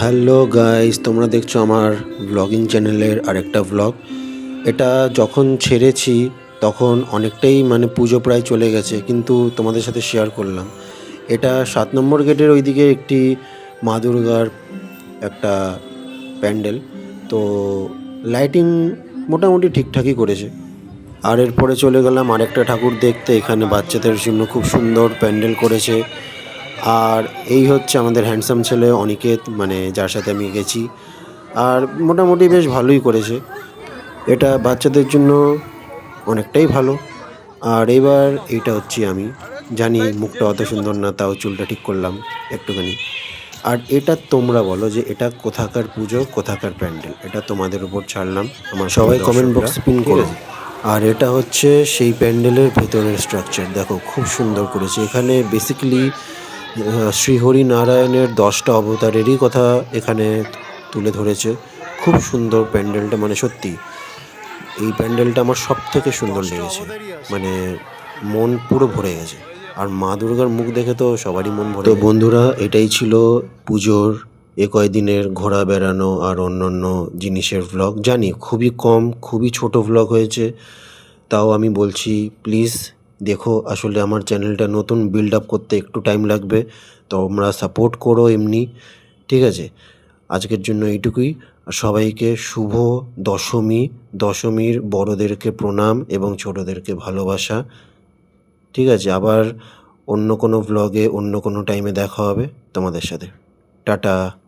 Hello guys, তোমরা দেখছ আমার ব্লগিং চ্যানেলের আরেকটা ব্লগ এটা যখন ছেড়েছি, তখন অনেকটাই মানে পুজো প্রায় চলে গেছে, কিন্তু তোমাদের সাথে শেয়ার করলাম। এটা সাত নম্বর গেটের ওইদিকে একটি মা দুর্গার একটা প্যান্ডেল। তো লাইটিং মোটামুটি ঠিকঠাকই করেছে। আর এরপরে চলে গেলাম আরেকটা ঠাকুর দেখতে, এখানে বাচ্চাদের জন্য খুব সুন্দর প্যান্ডেল করেছে। আর এই হচ্ছে আমাদের হ্যান্ডসাম ছেলে অনিকেত মানে যার সাথে আমি গেছি। আর মোটামুটি বেশ ভালোই করেছে। এটা বাচ্চাদের জন্য অনেকটাই ভালো। আর এবার এইটা হচ্ছে আমি। জানি মুখটা অত সুন্দর না তাও চুলটা ঠিক করলাম একটুখানি। আর এটা তোমরা বলো যে এটা কোথাকার পুজো কোথাকার প্যান্ডেল? এটা তোমাদের উপর ছাড়লাম। আমার সবাই কমেন্ট বক্সে পিন করো। আর এটা হচ্ছে সেই প্যান্ডেলের ভেতরের স্ট্রাকচার দেখো খুব সুন্দর করেছে। এখানে বেসিক্যালি শ্রীহরি নারায়ণের দশটা অবতারেরই কথা এখানে তুলে ধরেছে। খুব সুন্দর প্যান্ডেলটা মানে সত্যি এই প্যান্ডেলটা আমার সব থেকে সুন্দর লেগেছে। মানে মন পুরো ভরে গেছে। আর মা দুর্গার মুখ দেখে তো সবারই মন ভরে তো বন্ধুরা এটাই ছিল পুজোর এ কয়দিনের ঘোরা বেড়ানো আর অন্যান্য জিনিসের ভ্লগ জানি খুবই কম খুবই ছোট ভ্লগ হয়েছে তাও আমি বলছি প্লিজ দেখো, আসলে আমার চ্যানেলটা নতুন বিল্ড আপ করতে একটু টাইম লাগবে তোমরা সাপোর্ট করো এমনি, ঠিক আছে? আজকের জন্য এইটুকুই। সবাইকে শুভ দশমী, দশমীর বড়দেরকে প্রণাম এবং ছোটদেরকে ভালোবাসা, ঠিক আছে? আবার অন্য কোনো ভ্লগে অন্য কোনো টাইমে দেখা হবে তোমাদের সাথে। টাটা!